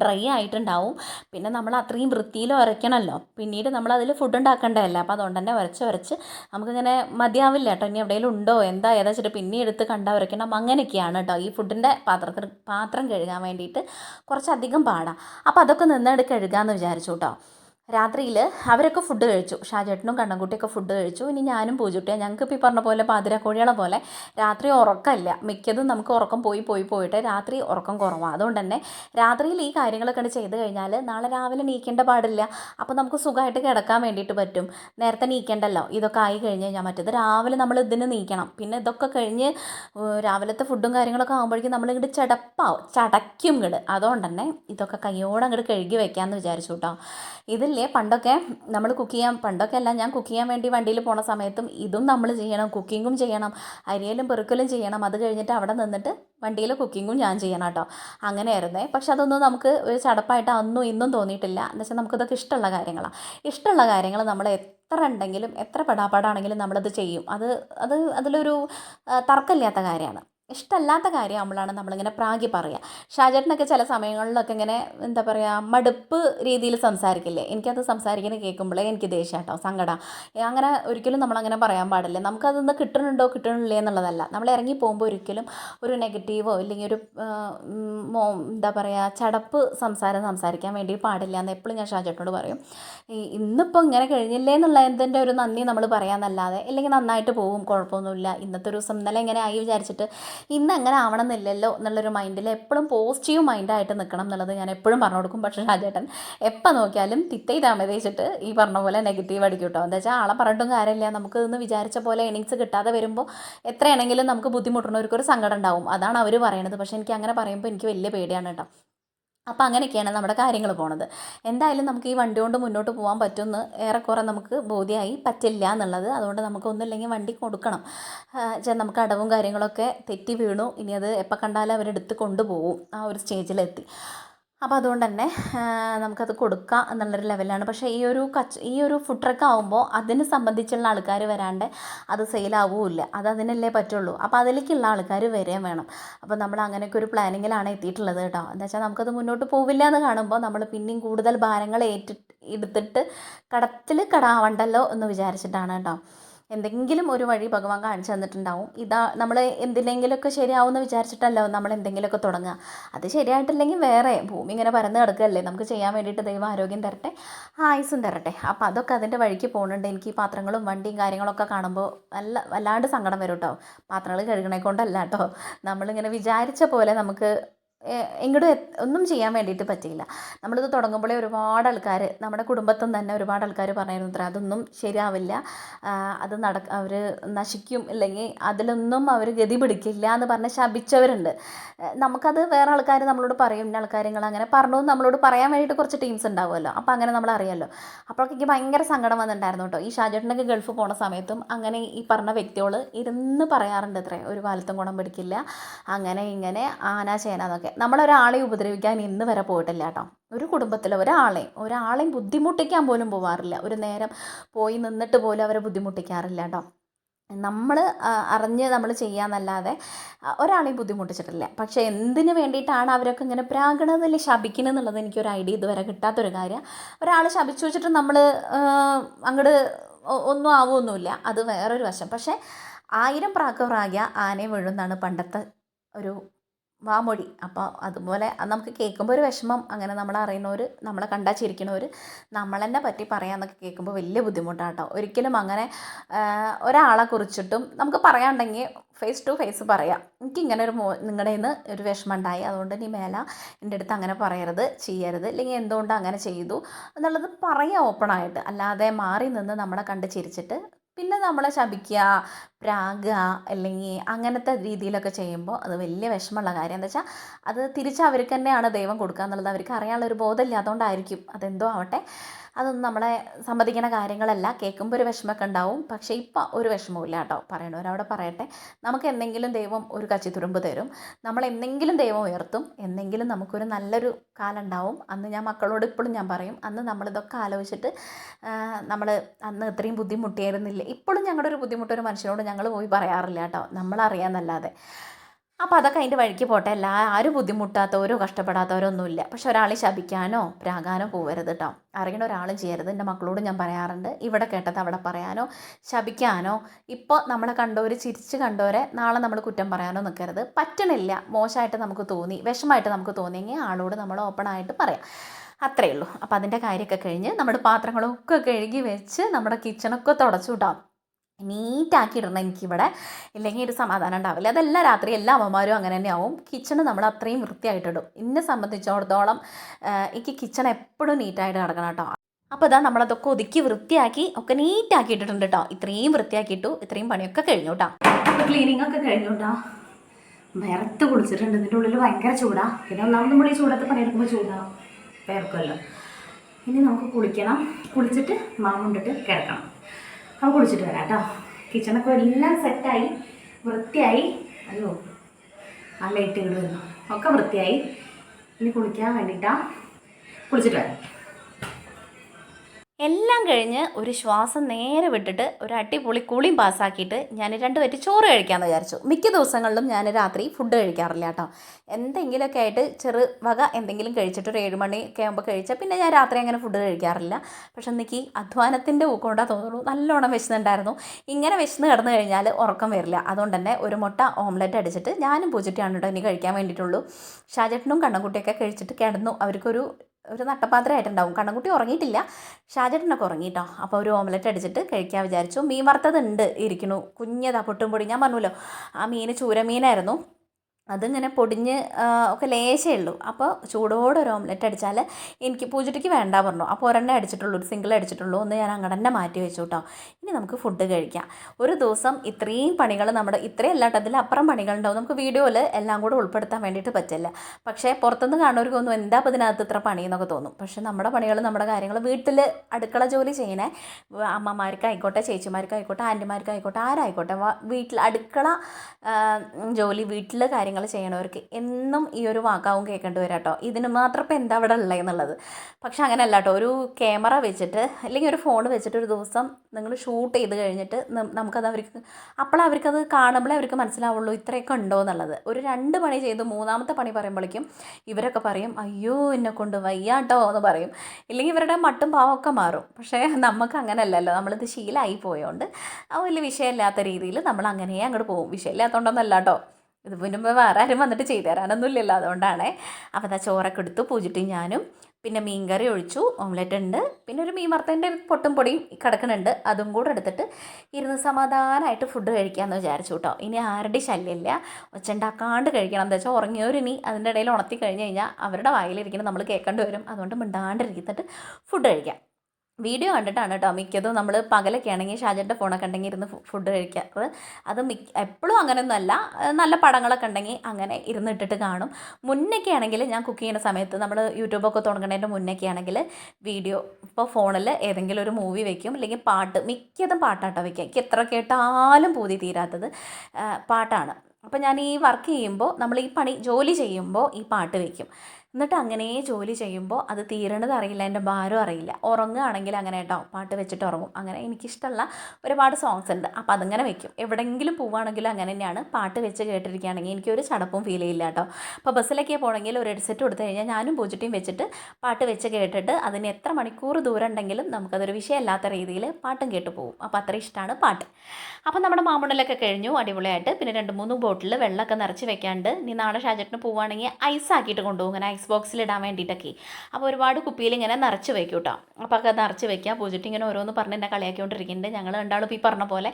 ഡ്രൈ ആയിട്ടുണ്ടാവും. പിന്നെ നമ്മൾ അത്രയും വൃത്തിയിൽ ഉരയ്ക്കണമല്ലോ പിന്നീട് നമ്മൾ അതിൽ ഫുഡ് ഉണ്ടാക്കേണ്ടതല്ല? അപ്പോൾ അതുകൊണ്ട് തന്നെ ഉരച്ച് ഉരച്ച് നമുക്കിങ്ങനെ മതിയാവില്ല കേട്ടോ. ഇനി എവിടെയെങ്കിലും ഉണ്ടോ? എന്താ? ഏതാ വെച്ചിട്ട് പിന്നെ എടുത്ത് കണ്ടാൽ ഉരയ്ക്കണം അങ്ങനെയൊക്കെയാണ് കേട്ടോ. ഈ ഫുഡിന്റെ പാത്രത്തിൽ പാത്രം കഴുകാൻ വേണ്ടിയിട്ട് കുറച്ചധികം പാടാം. അപ്പോൾ അതൊക്കെ നിന്നെടുത്ത് കഴുകാമെന്ന് വിചാരിച്ചു കേട്ടോ. രാത്രിയിൽ അവരൊക്കെ ഫുഡ് കഴിച്ചു. ഷാജേട്ടനും കണ്ണൻകുട്ടിയൊക്കെ ഫുഡ് കഴിച്ചു. ഇനി ഞാനും പൂജുട്ടിയാണ് ഞങ്ങൾക്ക് ഇപ്പോൾ ഈ പറഞ്ഞ പോലെ പാതിര കോഴികളെ പോലെ രാത്രി ഉറക്കമില്ല മിക്കതും നമുക്ക് ഉറക്കം പോയി പോയി പോയിട്ട് രാത്രി ഉറക്കം കുറവാണ് അതുകൊണ്ട് തന്നെ രാത്രിയിൽ ഈ കാര്യങ്ങളൊക്കെ ചെയ്ത് കഴിഞ്ഞാൽ നാളെ രാവിലെ നീക്കേണ്ട പാടില്ല. അപ്പോൾ നമുക്ക് സുഖമായിട്ട് കിടക്കാൻ വേണ്ടിയിട്ട് പറ്റും. നേരത്തെ നീക്കേണ്ടല്ലോ. ഇതൊക്കെ ആയി കഴിഞ്ഞ് കഴിഞ്ഞാൽ മറ്റത് രാവിലെ നമ്മൾ ഇതിന് നീക്കണം. പിന്നെ ഇതൊക്കെ കഴിഞ്ഞ് രാവിലത്തെ ഫുഡും കാര്യങ്ങളൊക്കെ ആകുമ്പോഴേക്കും നമ്മൾ ഇങ്ങോട്ട് ചടപ്പാവും ചടയ്ക്കും ഇങ്ങോട്ട് അതുകൊണ്ട് തന്നെ ഇതൊക്കെ കയ്യോടെ അങ്ങോട്ട് കഴുകി വെക്കാമെന്ന് വിചാരിച്ചു കേട്ടോ ഇതില്ലേ പണ്ടൊക്കെ നമ്മൾ കുക്ക് ചെയ്യാൻ പണ്ടൊക്കെ അല്ല ഞാൻ കുക്ക് ചെയ്യാൻ വേണ്ടി വണ്ടിയിൽ പോണ സമയത്തും ഇതും നമ്മൾ ചെയ്യണം കുക്കിങ്ങും ചെയ്യണം അരിയലും പെറുക്കലും ചെയ്യണം. അത് കഴിഞ്ഞിട്ട് അവിടെ നിന്നിട്ട് വണ്ടിയിൽ കുക്കിങ്ങും ഞാൻ ചെയ്യണം കേട്ടോ. അങ്ങനെയായിരുന്നേ. പക്ഷെ അതൊന്നും നമുക്ക് ഒരു ചടപ്പായിട്ട് അന്നും ഇന്നും തോന്നിയിട്ടില്ല. എന്ന് വെച്ചാൽ നമുക്കിതൊക്കെ ഇഷ്ടമുള്ള കാര്യങ്ങളാണ്. ഇഷ്ടമുള്ള കാര്യങ്ങൾ നമ്മൾ എത്ര ഉണ്ടെങ്കിലും എത്ര പെടാപ്പാടാണെങ്കിലും നമ്മളത് ചെയ്യും. അത് അത് അതിലൊരു തർക്കമില്ലാത്ത കാര്യമാണ്. ഇഷ്ടമല്ലാത്ത കാര്യമാകുമ്പോഴാണ് നമ്മളിങ്ങനെ പ്രാഗി പറയുക. ഷാജേട്ടനൊക്കെ ചില സമയങ്ങളിലൊക്കെ ഇങ്ങനെ എന്താ പറയുക മടുപ്പ് രീതിയിൽ സംസാരിക്കില്ലേ? എനിക്കത് സംസാരിക്കുന്നത് കേൾക്കുമ്പോഴേ എനിക്ക് ദേഷ്യം കേട്ടോ സങ്കടം. അങ്ങനെ ഒരിക്കലും നമ്മളങ്ങനെ പറയാൻ പാടില്ല. നമുക്കതൊന്ന് കിട്ടണുണ്ടോ കിട്ടണില്ലേ എന്നുള്ളതല്ല. നമ്മൾ ഇറങ്ങി പോകുമ്പോൾ ഒരിക്കലും ഒരു നെഗറ്റീവോ ഇല്ലെങ്കിൽ ഒരു എന്താ പറയുക ചടപ്പ് സംസാരം സംസാരിക്കാൻ വേണ്ടി പാടില്ല എന്ന് എപ്പോഴും ഞാൻ ഷാജേട്ടനോട് പറയും. ഇന്നിപ്പോൾ ഇങ്ങനെ കഴിഞ്ഞില്ലേ എന്നുള്ള എന്നുള്ളതിന്റെ ഒരു നന്ദി നമ്മൾ പറയാമെന്നല്ലാതെ ഇല്ലെങ്കിൽ നന്നായിട്ട് പോകും കുഴപ്പമൊന്നുമില്ല. ഇന്നത്തെ ഒരു ദിവസം ഇന്നലെ ഇങ്ങനെ ആയി വിചാരിച്ചിട്ട് ഇന്ന് അങ്ങനെ ആവണമെന്നില്ലല്ലോ എന്നുള്ളൊരു മൈൻഡിൽ എപ്പോഴും പോസിറ്റീവ് മൈൻഡായിട്ട് നിൽക്കണം എന്നുള്ളത് ഞാൻ എപ്പോഴും പറഞ്ഞു കൊടുക്കും. പക്ഷേ രാജേട്ടൻ എപ്പോൾ നോക്കിയാലും തിത്തൈ താമരയിച്ചിട്ട് ഈ പറഞ്ഞ പോലെ നെഗറ്റീവ് അടിക്കും കേട്ടോ എന്താ വെച്ചാൽ ആളെ പറഞ്ഞിട്ടും കാര്യമില്ല. നമുക്ക് ഇന്ന് വിചാരിച്ച പോലെ എണിങ്സ് കിട്ടാതെ വരുമ്പോൾ എത്രയാണെങ്കിലും നമുക്ക് ബുദ്ധിമുട്ടുന്നവർക്കൊരു സങ്കടം ഉണ്ടാവും. അതാണ് അവർ പറയണത്. പക്ഷേ എനിക്ക് അങ്ങനെ പറയുമ്പോൾ എനിക്ക് വലിയ പേടിയാണ് കേട്ടോ. അപ്പോൾ അങ്ങനെയൊക്കെയാണ് നമ്മുടെ കാര്യങ്ങൾ പോണത്. എന്തായാലും നമുക്ക് ഈ വണ്ടി കൊണ്ട് മുന്നോട്ട് പോകാൻ പറ്റുമെന്ന് ഏറെക്കുറെ നമുക്ക് ബോധ്യമായി പറ്റില്ല എന്നുള്ളത്. അതുകൊണ്ട് നമുക്ക് ഒന്നുമില്ലെങ്കിൽ വണ്ടി കൊടുക്കണം. വെച്ചാൽ നമുക്ക് അടവും കാര്യങ്ങളൊക്കെ തെറ്റി വീണു. ഇനി അത് എപ്പോൾ കണ്ടാലും അവരെടുത്ത് കൊണ്ടുപോകും ആ ഒരു സ്റ്റേജിലെത്തി അപ്പോൾ അതുകൊണ്ട് തന്നെ നമുക്കത് കൊടുക്കാം എന്നുള്ളൊരു ലെവലാണ് പക്ഷേ ഈ ഒരു കച്ച് ഈ ഒരു ഫുഡ് ട്രക്ക് ആകുമ്പോൾ അതിനെ സംബന്ധിച്ചുള്ള ആൾക്കാർ വരാണ്ട് അത് സെയിലാവുമില്ല അത് അതിനല്ലേ പറ്റുള്ളൂ. അപ്പോൾ അതിലേക്കുള്ള ആൾക്കാർ വരെയും വേണം. അപ്പോൾ നമ്മൾ അങ്ങനെയൊക്കെ ഒരു പ്ലാനിങ്ങിലാണ് എത്തിയിട്ടുള്ളത് കേട്ടോ. എന്താ വെച്ചാൽ നമുക്കത് മുന്നോട്ട് പോവില്ല എന്ന് കാണുമ്പോൾ നമ്മൾ പിന്നെയും കൂടുതൽ ഭാരങ്ങൾ ഏറ്റി എടുത്തിട്ട് കടത്തിൽ കടാവണ്ടല്ലോ എന്ന് വിചാരിച്ചിട്ടാണ് കേട്ടോ. എന്തെങ്കിലും ഒരു വഴി ഭഗവാൻ കാണിച്ചു തന്നിട്ടുണ്ടാവും. ഇതാ നമ്മൾ എന്തിനെങ്കിലുമൊക്കെ ശരിയാവുമെന്ന് വിചാരിച്ചിട്ടല്ലോ നമ്മൾ എന്തെങ്കിലുമൊക്കെ തുടങ്ങുക. അത് ശരിയായിട്ടില്ലെങ്കിൽ വേറെ ഭൂമി ഇങ്ങനെ പരന്ന് കിടക്കുകയല്ലേ? നമുക്ക് ചെയ്യാൻ വേണ്ടിയിട്ട് ദൈവം ആരോഗ്യം തരട്ടെ? ആയുസും തരട്ടെ. അപ്പോൾ അതൊക്കെ അതിന്റെ വഴിക്ക് പോകുന്നുണ്ട്. എനിക്ക് ഈ പാത്രങ്ങളും വണ്ടിയും കാര്യങ്ങളൊക്കെ കാണുമ്പോൾ നല്ല വല്ലാണ്ട് സങ്കടം വരും കേട്ടോ പാത്രങ്ങൾ കഴുകണേ കൊണ്ടല്ല കേട്ടോ നമ്മളിങ്ങനെ വിചാരിച്ച പോലെ നമുക്ക് എങ്ങോട്ടും ഒന്നും ചെയ്യാൻ വേണ്ടിയിട്ട് പറ്റിയില്ല. നമ്മളിത് തുടങ്ങുമ്പോഴേ ഒരുപാട് ആൾക്കാർ നമ്മുടെ കുടുംബത്തിൽ തന്നെ ഒരുപാട് ആൾക്കാർ പറഞ്ഞിരുന്നു അത്ര അതൊന്നും ശരിയാവില്ല. അത് നട അവർ നശിക്കും അല്ലെങ്കിൽ അതിലൊന്നും അവർ ഗതി പിടിക്കില്ല എന്ന് പറഞ്ഞ് ശപിച്ചവരുണ്ട്. നമുക്കത് വേറെ ആൾക്കാർ നമ്മളോട് പറയും ഇന്ന ആൾക്കാർ അങ്ങനെ പറഞ്ഞു നമ്മളോട് പറയാൻ വേണ്ടിയിട്ട് കുറച്ച് ടീംസ് ഉണ്ടാവുമല്ലോ. അപ്പോൾ അങ്ങനെ നമ്മൾ അറിയാമല്ലോ അപ്പോഴൊക്കെ എനിക്ക് ഭയങ്കര സങ്കടം വന്നിട്ടുണ്ടായിരുന്നു കേട്ടോ. ഈ ഷാജേട്ടനൊക്കെ ഗൾഫ് പോണ സമയത്തും അങ്ങനെ ഈ പറഞ്ഞ വ്യക്തിയോട് ഇരുന്ന് പറയാറുണ്ട് ഇത്രയും ഒരു കാലത്തും ഗുണം പിടിക്കില്ല. അങ്ങനെ ഇങ്ങനെ ആന ചേന എന്നൊക്കെ. നമ്മളൊരാളെ ഉപദ്രവിക്കാൻ ഇന്ന് വരെ പോയിട്ടില്ല കേട്ടോ. ഒരു കുടുംബത്തിലെ ഒരാളെ ഒരാളെയും ബുദ്ധിമുട്ടിക്കാൻ പോലും പോവാറില്ല. ഒരു നേരം പോയി നിന്നിട്ട് പോലും അവരെ ബുദ്ധിമുട്ടിക്കാറില്ല കേട്ടോ. നമ്മൾ അറിഞ്ഞ് നമ്മൾ ചെയ്യാന്നല്ലാതെ ഒരാളെയും ബുദ്ധിമുട്ടിച്ചിട്ടില്ല. പക്ഷേ എന്തിന് വേണ്ടിയിട്ടാണ് അവരൊക്കെ ഇങ്ങനെ പ്രാഗണതയിൽ ശപിക്കുന്നത് എന്നുള്ളത് എനിക്കൊരു ഐഡിയ ഇതുവരെ കിട്ടാത്തൊരു കാര്യം. ഒരാൾ ശപിച്ചു വെച്ചിട്ട് നമ്മൾ അങ്ങോട്ട് ഒന്നും ആവുമൊന്നുമില്ല അത് വേറൊരു വശം. പക്ഷേ ആയിരം പ്രാക്ക് പ്രാഗ്യ ആനയും വീഴുന്നാണ് പണ്ടത്തെ ഒരു വാമൊഴി. അപ്പോൾ അതുപോലെ അത് നമുക്ക് കേൾക്കുമ്പോൾ ഒരു വിഷമം. അങ്ങനെ നമ്മൾ അറിയുന്നവർ നമ്മളെ കണ്ടാൽ ചിരിക്കണവർ നമ്മളെന്നെ പറ്റി പറയാമെന്നൊക്കെ കേൾക്കുമ്പോൾ വലിയ ബുദ്ധിമുട്ടാണ് കേട്ടോ ഒരിക്കലും അങ്ങനെ ഒരാളെ കുറിച്ചിട്ടും നമുക്ക് പറയാണ്ടെങ്കിൽ ഫേസ് ടു ഫേസ് പറയാം. എനിക്ക് ഇങ്ങനെ ഒരു നിങ്ങളുടെ നിന്ന് ഒരു വിഷമം ഉണ്ടായി അതുകൊണ്ട് നീ മേല എന്റെ അടുത്ത് അങ്ങനെ പറയരുത് ചെയ്യരുത്. അല്ലെങ്കിൽ എന്തുകൊണ്ട് അങ്ങനെ ചെയ്തു എന്നുള്ളത് പറയാം ഓപ്പണായിട്ട് അല്ലാതെ മാറി നിന്ന് നമ്മളെ കണ്ട് ചിരിച്ചിട്ട് പിന്നെ നമ്മളെ ശപിക്കുക പ്രാഗ അല്ലെങ്കിൽ അങ്ങനത്തെ രീതിയിലൊക്കെ ചെയ്യുമ്പോൾ അത് വലിയ വിഷമമുള്ള കാര്യം. എന്താ വെച്ചാൽ അത് തിരിച്ച് അവർക്ക് തന്നെയാണ് ദൈവം കൊടുക്കുക എന്നുള്ളത് അവർക്ക് അറിയാനുള്ള ഒരു ബോധമില്ല അതുകൊണ്ടായിരിക്കും അതെന്തോ ആവട്ടെ. അതൊന്നും നമ്മളെ സമ്മതിക്കുന്ന കാര്യങ്ങളല്ല. കേൾക്കുമ്പോൾ ഒരു വിഷമമൊക്കെ ഉണ്ടാവും. പക്ഷേ ഇപ്പം ഒരു വിഷമവും കേട്ടോ. പറയണവരവിടെ പറയട്ടെ. നമുക്ക് എന്തെങ്കിലും ദൈവം ഒരു കച്ചി തുരുമ്പ് തരും. നമ്മൾ എന്തെങ്കിലും ദൈവം ഉയർത്തും. എന്തെങ്കിലും നമുക്കൊരു നല്ലൊരു കാലം ഉണ്ടാവും. അന്ന് ഞാൻ മക്കളോട് ഇപ്പോഴും ഞാൻ പറയും. അന്ന് നമ്മളിതൊക്കെ ആലോചിച്ചിട്ട് നമ്മൾ അന്ന് ഇത്രയും ബുദ്ധിമുട്ടിയായിരുന്നില്ല? ഇപ്പോഴും ഞങ്ങളുടെ ഒരു ബുദ്ധിമുട്ട് ഒരു മനുഷ്യനോട് ഞങ്ങൾ പോയി പറയാറില്ല കേട്ടോ. നമ്മളറിയാമെന്നല്ലാതെ അപ്പോൾ അതൊക്കെ അതിന്റെ വഴിക്ക് പോട്ടെ. എല്ലാ ആരും ബുദ്ധിമുട്ടാത്തവരോ കഷ്ടപ്പെടാത്തവരോ ഒന്നുമില്ല പക്ഷെ ഒരാളെ ശപിക്കാനോ പ്രാകാനോ പോകരുത് കേട്ടോ അറിയണ ഒരാളും ചെയ്യരുത്. എന്റെ മക്കളോട് ഞാൻ പറയാറുണ്ട്. ഇവിടെ കേട്ടത് അവിടെ പറയാനോ ശപിക്കാനോ ഇപ്പോൾ നമ്മളെ കണ്ടവർ ചിരിച്ച് കണ്ടവരെ നാളെ നമ്മൾ കുറ്റം പറയാനോ നിൽക്കരുത് പറ്റണില്ല. മോശമായിട്ട് നമുക്ക് തോന്നി വിഷമമായിട്ട് നമുക്ക് തോന്നിയെങ്കിൽ ആളോട് നമ്മൾ ഓപ്പൺ ആയിട്ട് പറയാം. അത്രയേ ഉള്ളൂ. അപ്പോൾ അതിന്റെ കാര്യമൊക്കെ കഴിഞ്ഞ് നമ്മുടെ പാത്രങ്ങളൊക്കെ കഴുകി വെച്ച് നമ്മുടെ കിച്ചണൊക്കെ തുടച്ചു വിട്ടാം നീറ്റാക്കി ഇടണം എനിക്കിവിടെ. ഇല്ലെങ്കിൽ ഒരു സമാധാനം ഉണ്ടാവില്ല. അതെല്ലാം രാത്രി എല്ലാ അമ്മമാരും അങ്ങനെ തന്നെ ആവും. കിച്ചണ് നമ്മൾ അത്രയും വൃത്തിയായിട്ടിടും. എന്നെ സംബന്ധിച്ചിടത്തോളം എനിക്ക് കിച്ചൺ എപ്പോഴും നീറ്റായിട്ട് കിടക്കണം കേട്ടോ. അപ്പോൾ ഇതാ നമ്മളതൊക്കെ ഒതുക്കി വൃത്തിയാക്കി ഒക്കെ നീറ്റാക്കി ഇട്ടിട്ടുണ്ട് കേട്ടോ. ഇത്രയും വൃത്തിയാക്കിയിട്ടു ഇത്രയും പണിയൊക്കെ കഴിഞ്ഞു കേട്ടോ. ക്ലീനിങ് ഒക്കെ കഴിഞ്ഞു കേട്ടോ. വിറത്ത് കുളിച്ചിട്ടുണ്ട്. ഇതിന്റെ ഉള്ളിൽ ഭയങ്കര ചൂടാ. പിന്നെ ഒന്നാമത് നമ്മൾ ഈ ചൂടത്ത് പണിയെടുക്കുമ്പോൾ ചൂടാവും വേർക്കുമല്ലോ ഇനി നമുക്ക് കുളിക്കണം. കുളിച്ചിട്ട് മാമുണ്ടിട്ട് കിടക്കണം. അപ്പോൾ കുളിച്ചിട്ട് വരാം കേട്ടോ. കിച്ചണൊക്കെ എല്ലാം സെറ്റായി വൃത്തിയായി. അയ്യോ ആ ലൈറ്റുകൾ ഒക്കെ വൃത്തിയായി. ഇനി കുളിക്കാൻ വേണ്ടിയിട്ടാണ് കുളിച്ചിട്ട് വരാം. എല്ലാം കഴിഞ്ഞ് ഒരു ശ്വാസം നേരെ വിട്ടിട്ട് ഒരു അടിപൊളി കുളിയും പാസ്സാക്കിയിട്ട് ഞാൻ രണ്ട് പറ്റി ചോറ് കഴിക്കാമെന്ന് വിചാരിച്ചു. മിക്ക ദിവസങ്ങളിലും ഞാൻ രാത്രി ഫുഡ് കഴിക്കാറില്ല കേട്ടോ എന്തെങ്കിലുമൊക്കെ ആയിട്ട് ചെറു വക എന്തെങ്കിലും കഴിച്ചിട്ട് ഒരു ഏഴ് മണി ഒക്കെ ആകുമ്പോൾ കഴിച്ചാൽ പിന്നെ ഞാൻ രാത്രി അങ്ങനെ ഫുഡ് കഴിക്കാറില്ല. പക്ഷെ എനിക്ക് അധ്വാനത്തിന്റെ ഊക്കൊണ്ടാ തോന്നുന്നു. നല്ലോണം വിശന്നുണ്ടായിരുന്നു. ഇങ്ങനെ വിശന്ന് കിടന്നു കഴിഞ്ഞാൽ ഉറക്കം വരില്ല. അതുകൊണ്ട് തന്നെ ഒരു മുട്ട ഓംലെറ്റ് അടിച്ചിട്ട് ഞാനും പൂച്ചിട്ടാണ് കേട്ടോ ഇനി കഴിക്കാൻ വേണ്ടിയിട്ടുള്ളൂ ഷാജേട്ടനും കണ്ണൻകുട്ടിയൊക്കെ കഴിച്ചിട്ട് കിടന്നു. അവർക്കൊരു ഒരു നട്ടപ്പാത്രമായിട്ടുണ്ടാവും. കണ്ണൻകുട്ടി ഉറങ്ങിയിട്ടില്ല. ഷാജേട്ടനൊക്കെ ഉറങ്ങിയിട്ടോ? അപ്പോൾ ഒരു ഓംലെറ്റ് അടിച്ചിട്ട് കഴിക്കാൻ വിചാരിച്ചു. മീൻ വറുത്തത് ഉണ്ട് ഇരിക്കണു കുഞ്ഞതാ പൊട്ടും പൊടി. ഞാൻ പറഞ്ഞല്ലോ ആ മീൻ ചൂരമീനായിരുന്നു. അതിങ്ങനെ പൊടിഞ്ഞ് ഒക്കെ ലേശേ ഉള്ളൂ. അപ്പോൾ ചൂടോടെ ഒരു ഓംലെറ്റ് അടിച്ചാൽ എനിക്ക് പൂജയ്ക്ക് വേണ്ട പറഞ്ഞു. അപ്പോൾ ഒരെണ്ണേ അടിച്ചിട്ടുള്ളൂ ഒരു സിംഗിൾ അടിച്ചിട്ടുള്ളൂ. ഒന്ന് ഞാൻ അങ്ങനെ തന്നെ മാറ്റി വെച്ചു കേട്ടോ ഇനി നമുക്ക് ഫുഡ് കഴിക്കാം. ഒരു ദിവസം ഇത്രയും പണികൾ നമ്മുടെ ഇത്രയും അല്ലാട്ട് അതിലപ്പുറം പണികളുണ്ടാവും. നമുക്ക് വീഡിയോയിൽ എല്ലാം കൂടെ ഉൾപ്പെടുത്താൻ വേണ്ടിയിട്ട് പറ്റില്ല. പക്ഷേ പുറത്തുനിന്ന് കാണുന്നവർക്ക് തോന്നും എന്താ അപ്പോൾ ഇതിനകത്ത് ഇത്ര പണി എന്നൊക്കെ തോന്നും. പക്ഷേ നമ്മുടെ പണികൾ നമ്മുടെ കാര്യങ്ങൾ വീട്ടിൽ അടുക്കള ജോലി ചെയ്യണേ അമ്മമാർക്കായിക്കോട്ടെ ചേച്ചിമാർക്കായിക്കോട്ടെ ആന്റിമാർക്കായിക്കോട്ടെ ആരായിക്കോട്ടെ വീട്ടിൽ അടുക്കള ജോലി വീട്ടിലെ കാര്യങ്ങൾ ചെയ്യണവർക്ക് എന്നും ഈ ഒരു വാക്കാവും കേൾക്കേണ്ടി വരാം കേട്ടോ ഇതിന് മാത്രം ഇപ്പം എന്താ അവിടെ ഉള്ളത് എന്നുള്ളത്. പക്ഷെ അങ്ങനെയല്ല കേട്ടോ ഒരു ക്യാമറ വെച്ചിട്ട് അല്ലെങ്കിൽ ഒരു ഫോൺ വെച്ചിട്ട് ഒരു ദിവസം നിങ്ങൾ ഷൂട്ട് ചെയ്ത് കഴിഞ്ഞിട്ട് നമുക്കത് അവർക്ക് അപ്പോൾ അവർക്കത് കാണുമ്പോഴേ അവർക്ക് മനസ്സിലാവുള്ളൂ ഇത്രയൊക്കെ ഉണ്ടോ എന്നുള്ളത്. ഒരു രണ്ട് പണി ചെയ്ത് മൂന്നാമത്തെ പണി പറയുമ്പോഴേക്കും ഇവരൊക്കെ പറയും അയ്യോ എന്നെ കൊണ്ട് വയ്യാട്ടോ എന്ന് പറയും. ഇല്ലെങ്കിൽ ഇവരുടെ മട്ടും പാവമൊക്കെ മാറും. പക്ഷേ നമുക്ക് അങ്ങനെയല്ലല്ലോ. നമ്മളിത് ശീലമായി പോയതുകൊണ്ട് വലിയ വിഷയമില്ലാത്ത രീതിയിൽ നമ്മൾ അങ്ങനെയേ അങ്ങോട്ട് പോകും വിഷയമില്ലാത്തതുകൊണ്ടൊന്നല്ല കേട്ടോ ഇത് മുൻപ് വേറെ ആരും വന്നിട്ട് ചെയ്തു തരാനൊന്നും ഇല്ലല്ലോ അതുകൊണ്ടാണേ. അപ്പോൾ അതാ ചോറൊക്കെ എടുത്തു പൂജിട്ട് ഞാനും. പിന്നെ മീൻകറി ഒഴിച്ചു ഓംലെറ്റ് ഉണ്ട്. പിന്നെ ഒരു മീൻ വറുത്തതിന്റെ പൊട്ടും പൊടിയും കിടക്കുന്നുണ്ട്. അതും കൂടെ എടുത്തിട്ട് ഇരുന്ന് സമാധാനമായിട്ട് ഫുഡ് കഴിക്കാമെന്ന് വിചാരിച്ചു കേട്ടോ ഇനി ആരുടെ ശല്യമില്ല. ഒച്ച ഉണ്ടാക്കാണ്ട് കഴിക്കണം. എന്താ വെച്ചാൽ ഉറങ്ങിയവരിനി അതിന്റെ ഇടയിൽ ഉണർത്തി കഴിഞ്ഞ് കഴിഞ്ഞാൽ അവരുടെ വായിലിരിക്കുന്നത് നമ്മൾ കേൾക്കേണ്ടി വരും. അതുകൊണ്ട് മിണ്ടാണ്ടിരിക്കുന്നിട്ട് ഫുഡ് കഴിക്കാം. വീഡിയോ കണ്ടിട്ടാണ് കേട്ടോ മിക്കതും നമ്മൾ പകലൊക്കെ ആണെങ്കിൽ ഷാജന്റെ ഫോണൊക്കെ ഉണ്ടെങ്കിൽ ഇരുന്ന് ഫുഡ് കഴിക്കാറ്. അത് മിക്ക എപ്പോഴും അങ്ങനെയൊന്നും അല്ല. നല്ല പടങ്ങളൊക്കെ ഉണ്ടെങ്കിൽ അങ്ങനെ ഇരുന്നിട്ടിട്ട് കാണും. മുന്നൊക്കെ ആണെങ്കിൽ ഞാൻ കുക്ക് ചെയ്യുന്ന സമയത്ത് നമ്മൾ യൂട്യൂബൊക്കെ തുടങ്ങുന്നതിന്റെ മുന്നൊക്കെ ആണെങ്കിൽ വീഡിയോ ഇപ്പോൾ ഫോണിൽ ഏതെങ്കിലും ഒരു മൂവി വെക്കും അല്ലെങ്കിൽ പാട്ട് മിക്കതും പാട്ടാട്ടോ വയ്ക്കാം എനിക്ക് എത്ര കേട്ടാലും പൂതി തീരാത്തത് പാട്ടാണ്. അപ്പോൾ ഞാൻ ഈ വർക്ക് ചെയ്യുമ്പോൾ നമ്മൾ ഈ പണി ജോലി ചെയ്യുമ്പോൾ ഈ പാട്ട് വെക്കും. എന്നിട്ട് അങ്ങനെ ജോലി ചെയ്യുമ്പോൾ അത് തീരണത് അറിയില്ല എന്റെ ഭാരം അറിയില്ല. ഉറങ്ങുകയാണെങ്കിൽ അങ്ങനെ കേട്ടോ പാട്ട് വെച്ചിട്ട് ഉറങ്ങും. അങ്ങനെ എനിക്കിഷ്ടമുള്ള ഒരുപാട് സോങ്സ് ഉണ്ട്. അപ്പോൾ അതങ്ങനെ വെക്കും. എവിടെയെങ്കിലും പോവുകയാണെങ്കിലും അങ്ങനെ തന്നെയാണ് പാട്ട് വെച്ച് കേട്ടിരിക്കുകയാണെങ്കിൽ എനിക്കൊരു ചടപ്പും ഫീൽ ചെയ്യില്ല കേട്ടോ. അപ്പോൾ ബസ്സിലൊക്കെ പോകണമെങ്കിൽ ഒരു ഹെഡ്സെറ്റ് കൊടുത്തു കഴിഞ്ഞാൽ ഞാനും പൂച്ചിട്ടിയും വെച്ചിട്ട് പാട്ട് വെച്ച് കേട്ടിട്ട് അതിന് എത്ര മണിക്കൂർ ദൂരം ഉണ്ടെങ്കിലും നമുക്കതൊരു വിഷയമല്ലാത്ത രീതിയിൽ പാട്ടും കേട്ട് പോകും അപ്പോൾ അത്ര ഇഷ്ടമാണ് പാട്ട്. അപ്പോൾ നമ്മുടെ മാമുണ്ടലൊക്കെ കഴിഞ്ഞു അടിപൊളിയായിട്ട്. പിന്നെ രണ്ട് മൂന്ന് ബോട്ടിൽ വെള്ളമൊക്കെ നിറച്ച് വെക്കാണ്ട് നീ നാളെ ഷാജറ്റിന് പോവുകയാണെങ്കിൽ ഐസ് ആക്കിയിട്ട് കൊണ്ടുപോകും. അങ്ങനെ ഐസ് ബോക്സിൽ ഇടാൻ വേണ്ടിയിട്ടൊക്കെ. അപ്പോൾ ഒരുപാട് കുപ്പിയിൽ ഇങ്ങനെ നിറച്ച് വെക്കും കേട്ടോ അപ്പോൾ അത് നിറച്ച് വെക്കുക. പൂജിട്ട് ഇങ്ങനെ ഓരോന്ന് പറഞ്ഞ് എന്നെ കളിയാക്കിക്കൊണ്ടിരിക്കുന്നുണ്ട്. ഞങ്ങൾ രണ്ടാളും ഈ പറഞ്ഞ പോലെ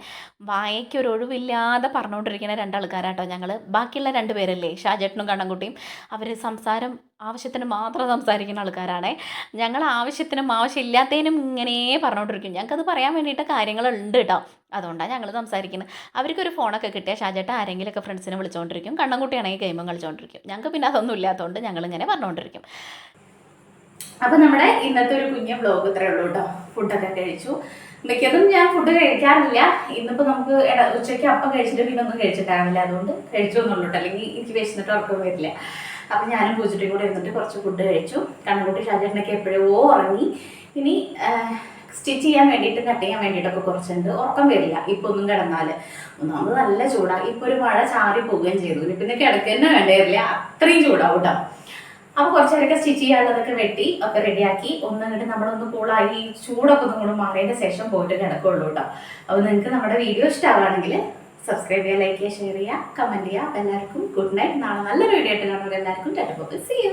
വായയ്ക്ക് ഒരു ഒഴിവില്ലാതെ പറഞ്ഞുകൊണ്ടിരിക്കുന്ന രണ്ടാൾക്കാരാട്ടോ ഞങ്ങൾ ബാക്കിയുള്ള രണ്ട് പേരല്ലേ ഷാജേട്ടനും കണ്ണൻകുട്ടിയും. അവർ സംസാരം ആവശ്യത്തിന് മാത്രം സംസാരിക്കുന്ന ആൾക്കാരാണേ. ഞങ്ങൾ ആവശ്യത്തിനും ആവശ്യമില്ലാത്തതിനും ഇങ്ങനെ പറഞ്ഞുകൊണ്ടിരിക്കും ഞങ്ങൾക്കത് പറയാൻ വേണ്ടിയിട്ട് കാര്യങ്ങളുണ്ട് കേട്ടോ. അതുകൊണ്ടാണ് ഞങ്ങൾ സംസാരിക്കുന്നത് അവർക്കൊരു ഫോണൊക്കെ കിട്ടിയാൽ ഷാജേട്ട ആരെങ്കിലുമൊക്കെ ഫ്രണ്ട്സിനെ വിളിച്ചുകൊണ്ടിരിക്കും കണ്ണൻകുട്ടിയാണെങ്കിൽ ഗെയിമും കളിച്ചുകൊണ്ടിരിക്കും ഞങ്ങൾക്ക് പിന്നെ അതൊന്നും ഇല്ലാത്തതുകൊണ്ട് ഞങ്ങളിങ്ങനെ പറഞ്ഞുകൊണ്ടിരിക്കും അപ്പൊ നമ്മുടെ ഇന്നത്തെ ഒരു കുഞ്ഞ ബ്ലോഗ് ഇത്രേ ഉള്ളൂ കേട്ടോ. ഫുഡൊക്കെ കഴിച്ചു. മിക്കതും ഞാൻ ഫുഡ് കഴിക്കാറില്ല. ഇന്നിപ്പോ നമുക്ക് ഉച്ചയ്ക്ക് അപ്പം കഴിച്ചിട്ട് പിന്നെ ഒന്നും കഴിച്ചിട്ടാവില്ല. അതുകൊണ്ട് കഴിച്ചു എന്നുള്ളൂ അല്ലെങ്കിൽ എനിക്ക് വിശന്നിട്ട് ഉറക്കം വരില്ല. അപ്പൊ ഞാനും പൂച്ചിട്ടും കൂടെ ഇരുന്നിട്ട് കുറച്ച് ഫുഡ് കഴിച്ചു. കണ്ണുകുട്ടി ഷാജേട്ടനൊക്കെ എപ്പോഴോ ഉറങ്ങി. ഇനി സ്റ്റിച്ച് ചെയ്യാൻ വേണ്ടിയിട്ട് കട്ട് ചെയ്യാൻ വേണ്ടിയിട്ടൊക്കെ കുറച്ചുണ്ട്. ഉറക്കം വരില്ല. ഇപ്പൊ ഒന്നും കിടന്നാൽ ഒന്നാമത് നല്ല ചൂടാ. ഇപ്പൊ ഒരു മഴ ചാറി പോവുകയും ചെയ്തു. ഇനി പിന്നെ കിടക്കുക തന്നെ വേണ്ടിയില്ല അത്രയും ചൂടാവും കേട്ടോ അപ്പോൾ കുറച്ചേരൊക്കെ സ്റ്റിച്ച് ചെയ്യാനുള്ളതൊക്കെ വെട്ടി ഒക്കെ റെഡിയാക്കി ഒന്ന് അങ്ങോട്ട് നമ്മളൊന്ന് കൂളായി ചൂടൊക്കെ ഒന്നും കൂടെ മാറിയതിന് ശേഷം പോയിട്ട് കിടക്കുള്ളൂ കേട്ടോ അപ്പോൾ നിങ്ങൾക്ക് നമ്മുടെ വീഡിയോ ഇഷ്ടമാവുകയാണെങ്കിൽ സബ്സ്ക്രൈബ് ചെയ്യുക ലൈക്ക് ചെയ്യുക ഷെയർ ചെയ്യുക കമന്റ് ചെയ്യുക. എല്ലാവർക്കും ഗുഡ് നൈറ്റ് നാളെ നല്ലൊരു വീഡിയോ ആയിട്ട് കാണുമ്പോൾ എല്ലാവർക്കും ടാറ്റ സി യു